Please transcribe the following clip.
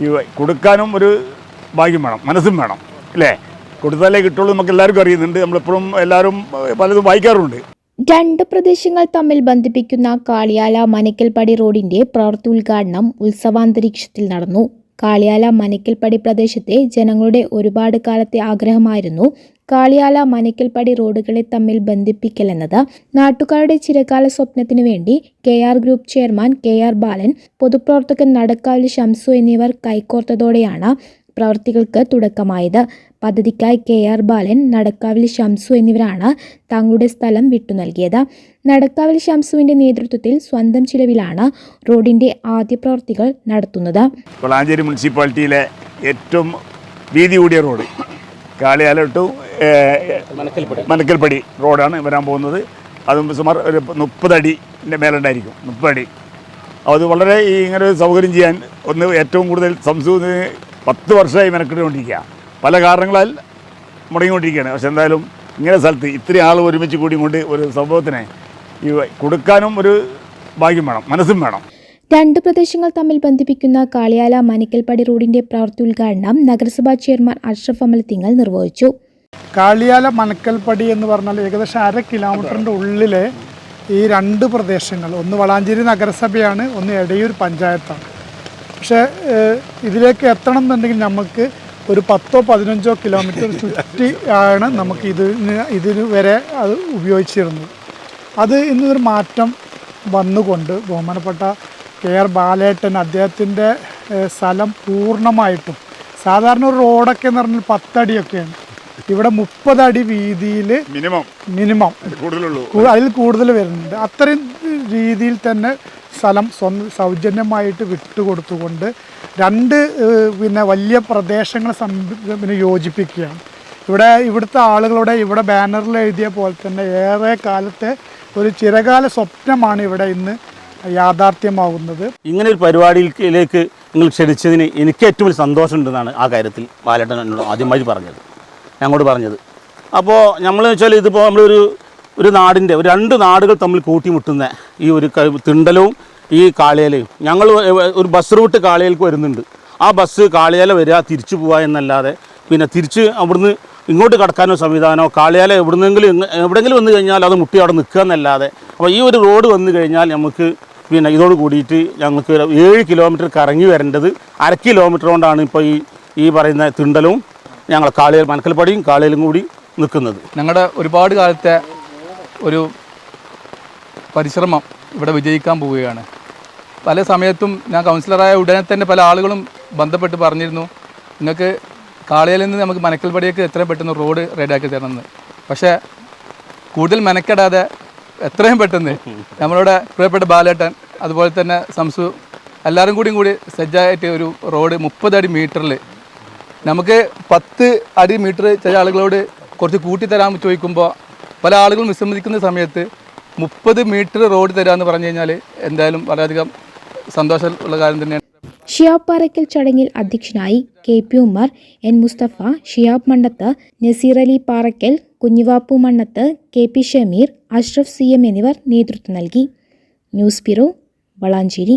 ഈ കൊടുക്കാനും ഒരു ഭാഗ്യം വേണം മനസ്സും വേണം അല്ലേ? കൊടുത്താലേ കിട്ടുള്ളൂ നമുക്ക് എല്ലാവർക്കും അറിയുന്നുണ്ട്. നമ്മളെപ്പോഴും എല്ലാവരും പലതും വായിക്കാറുണ്ട്. രണ്ട് പ്രദേശങ്ങൾ തമ്മിൽ ബന്ധിപ്പിക്കുന്ന കാളിയാല മനക്കൽപ്പടി റോഡിന്റെ പ്രവൃത്തി ഉത്സവാന്തരീക്ഷത്തിൽ നടന്നു. കാളിയാല മനക്കൽപ്പടി പ്രദേശത്തെ ജനങ്ങളുടെ ഒരുപാട് കാലത്തെ ആഗ്രഹമായിരുന്നു. കാളിയാല മനക്കൽപ്പടി റോഡുകളെ തമ്മിൽ ബന്ധിപ്പിക്കലെന്നത് നാട്ടുകാരുടെ ചിരകാല സ്വപ്നത്തിനു വേണ്ടി K R group chairman K R Balan പൊതുപ്രവർത്തകൻ നടക്കാവിൽ ഷംസു എന്നിവർ കൈകോർത്തതോടെയാണ് പ്രവർത്തികൾക്ക് തുടക്കമായത്. പദ്ധതിക്കായി കെ ആർ ബാലൻ നടക്കാവിൽ ഷംസു എന്നിവരാണ് തങ്ങളുടെ സ്ഥലം വിട്ടു നൽകിയത്. നടക്കാവിൽ ഷംസുവിന്റെ നേതൃത്വത്തിൽ സ്വന്തം ചിലവിലാണ് റോഡിന്റെ ആദ്യ പ്രവൃത്തികൾ നടത്തുന്നത്. കൊളാഞ്ചേരി മുനിസിപ്പാലിറ്റിയിലെ ഏറ്റവും വീതി കൂടിയ റോഡ്. കാളിയാല മനക്കൽപ്പടി റോഡാണ് വരാൻ പോകുന്നത്. അതും സുമാർ ഒരു മുപ്പതടിന്റെ മേലുണ്ടായിരിക്കും. മുപ്പതടി. അത് വളരെ ഈ ഇങ്ങനെ ഒരു സൗകര്യം ചെയ്യാൻ ഒന്ന് ഏറ്റവും കൂടുതൽ സംസൂന്ന് പത്ത് വർഷമായി മെനക്കെട്ടുകൊണ്ടിരിക്കുക. പല കാരണങ്ങളാൽ മുടങ്ങിക്കൊണ്ടിരിക്കുകയാണ്. പക്ഷെ എന്തായാലും ഇങ്ങനെ സ്ഥലത്ത് ഇത്രയും ആൾ ഒരുമിച്ച് കൂടി കൊണ്ട് ഒരു സംഭവത്തിനെ ഈ കൊടുക്കാനും ഒരു ഭാഗ്യം വേണം. മനസ്സും വേണം. രണ്ട് പ്രദേശങ്ങൾ തമ്മിൽ ബന്ധിപ്പിക്കുന്ന കാളിയാല മനക്കൽപ്പടി റോഡിന്റെ പ്രവൃത്തി ഉദ്ഘാടനം നഗരസഭാ ചെയർമാൻ അഷ്റഫ് അമൽ തിങ്ങൾ നിർവഹിച്ചു. കാളിയാല മണക്കൽപ്പടി എന്ന് പറഞ്ഞാൽ ഏകദേശം അര കിലോമീറ്ററിന്റെ ഉള്ളിലെ ഈ രണ്ട് പ്രദേശങ്ങൾ. ഒന്ന് വളാഞ്ചേരി നഗരസഭയാണ് ഒന്ന് എടയൂർ പഞ്ചായത്താണ്. പക്ഷേ ഇതിലേക്ക് എത്തണം എന്നുണ്ടെങ്കിൽ നമുക്ക് ഒരു പത്തോ പതിനഞ്ചോ കിലോമീറ്റർ ചുറ്റി ആണ് നമുക്ക് ഇതിന് ഇതിന് വരെ അത് ഉപയോഗിച്ചിരുന്നത്. അത് ഇന്നൊരു മാറ്റം വന്നുകൊണ്ട് ബഹുമാനപ്പെട്ട കെ ആർ ബാലേട്ടൻ അദ്ദേഹത്തിന്റെ സ്ഥലം പൂർണമായിട്ടും സാധാരണ ഒരു റോഡൊക്കെ എന്ന് പറഞ്ഞാൽ പത്തടിയൊക്കെയാണ്. ഇവിടെ മുപ്പതടി വീതിയിൽ മിനിമം. മിനിമം. കൂടുതലുള്ളൂ. അതിൽ കൂടുതൽ വരുന്നുണ്ട്. അത്രയും രീതിയിൽ തന്നെ സ്ഥലം സ്വന്തം സൗജന്യമായിട്ട് വിട്ടുകൊടുത്തുകൊണ്ട് രണ്ട് പിന്നെ വലിയ പ്രദേശങ്ങൾ സം പിന്നെ യോജിപ്പിക്കുകയാണ്. ഇവിടെ ഇവിടുത്തെ ആളുകളുടെ ഇവിടെ ബാനറിൽ എഴുതിയ പോലെ തന്നെ ഏറെ കാലത്തെ ഒരു ചിരകാല സ്വപ്നമാണ് ഇവിടെ ഇന്ന് യാഥാർത്ഥ്യമാവുന്നത്. ഇങ്ങനെ ഒരു പരിപാടിയിലേക്ക് നിങ്ങൾ ക്ഷണിച്ചതിന് എനിക്ക് ഏറ്റവും സന്തോഷമുണ്ടെന്നാണ് ആ കാര്യത്തിൽ ബാലേട്ടൻ എന്നോട് ആദ്യമായി പറഞ്ഞത്. ഞങ്ങളോട് പറഞ്ഞത്. അപ്പോൾ നമ്മൾ വെച്ചാൽ ഇതിപ്പോൾ നമ്മളൊരു ഒരു നാടിന്റെ ഒരു രണ്ട് നാടുകൾ തമ്മിൽ കൂട്ടിമുട്ടുന്ന ഈ ഒരു തിണ്ടലും തിണ്ടലവും ഈ കാളിയാലയും. ഞങ്ങൾ ഒരു ബസ് റൂട്ട് കാളിയലേക്ക് വരുന്നുണ്ട്. ആ ബസ് കാളിയാല വരിക തിരിച്ചു പോവുക എന്നല്ലാതെ പിന്നെ തിരിച്ച് അവിടുന്ന് ഇങ്ങോട്ട് കടക്കാനോ സംവിധാനമോ കാളിയാല എവിടുന്നെങ്കിലും എവിടെയെങ്കിലും വന്നു കഴിഞ്ഞാൽ അത് മുട്ടി അവിടെ നിൽക്കുക എന്നല്ലാതെ അപ്പോൾ ഈ ഒരു റോഡ് വന്നു കഴിഞ്ഞാൽ നമുക്ക് പിന്നെ ഇതോട് കൂടിയിട്ട് ഞങ്ങൾക്ക് ഏഴ് കിലോമീറ്റർ കറങ്ങി വരേണ്ടത് അര കിലോമീറ്റർ കൊണ്ടാണ് ഇപ്പോൾ ഈ ഈ പറയുന്ന തിണ്ടലും ഞങ്ങൾ കാളിയൽ മനക്കൽപ്പടിയും കാളിയലും കൂടി നിൽക്കുന്നത്. ഞങ്ങളുടെ ഒരുപാട് കാലത്തെ ഒരു പരിശ്രമം ഇവിടെ വിജയിക്കാൻ പോവുകയാണ്. പല സമയത്തും ഞാൻ കൗൺസിലറായ ഉടനെ തന്നെ പല ആളുകളും ബന്ധപ്പെട്ട് പറഞ്ഞിരുന്നു നിങ്ങൾക്ക് കാളിയിൽ നിന്ന് നമുക്ക് മനക്കൽപ്പടിയേക്ക് എത്ര പെട്ടെന്ന് റോഡ് റെഡിയാക്കി തരണമെന്ന്. പക്ഷേ കൂടുതൽ മെനക്കെടാതെ എത്രയും പെട്ടെന്ന് നമ്മളുടെ പ്രിയപ്പെട്ട ബാലേട്ടൻ അതുപോലെ തന്നെ സംസു എല്ലാവരും കൂടിയും കൂടി സജ്ജായിട്ട് ഒരു റോഡ് മുപ്പതടി മീറ്ററിൽ നമുക്ക് പത്ത് അടി മീറ്റർ ചില ആളുകളോട് കുറച്ച് കൂട്ടി തരാൻ ചോദിക്കുമ്പോൾ പല ആളുകളും വിസമ്മതിക്കുന്ന സമയത്ത് മുപ്പത് മീറ്റർ റോഡ് തരാമെന്ന് പറഞ്ഞു കഴിഞ്ഞാൽ എന്തായാലും വളരെയധികം സന്തോഷമുള്ള കാര്യം തന്നെയാണ്. ഷിയാബ് പാറയ്ക്കൽ ചടങ്ങിൽ അധ്യക്ഷനായി K P Ummer N Musthafa Shiyab Mannath Naseer Ali Parakkal Kunhivappu Mannath K P Shameer Ashraf C M എന്നിവർ നേതൃത്വം നൽകി. News bureau Valanchery.